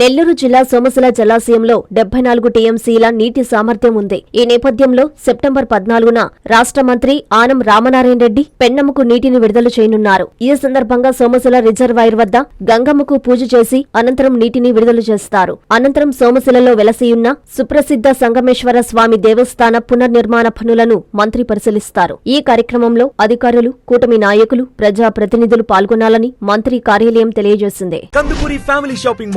నెల్లూరు జిల్లా సోమశిల జలాశయంలో డెబ్బై నాలుగు టీఎంసీల నీటి సామర్థ్యం ఉంది. ఈ నేపథ్యంలో సెప్టెంబర్ పద్నాలుగున రాష్ట్ర మంత్రి ఆనం రామనారాయణ రెడ్డి పెన్నమ్మకు నీటిని విడుదల చేయనున్నారు. ఈ సందర్భంగా సోమశిల రిజర్వాయర్ వద్ద గంగమ్మకు పూజ చేసి అనంతరం నీటిని విడుదల చేస్తారు. అనంతరం సోమశిలలో వెలసియున్న సుప్రసిద్ధ సంగమేశ్వర స్వామి దేవస్థాన పునర్నిర్మాణ పనులను మంత్రి పరిశీలిస్తారు. ఈ కార్యక్రమంలో అధికారులు కూటమి నాయకులు ప్రజా ప్రతినిధులు పాల్గొనాలని మంత్రి కార్యాలయం తెలియజేసింది. కందుకూరి ఫ్యామిలీ షాపింగ్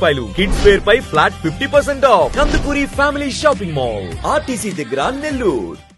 రూపాయలు. కిడ్స్ వేర్ పై flat fifty percent off Kandukuri family shopping mall RTC దగ్గర నెల్లూరు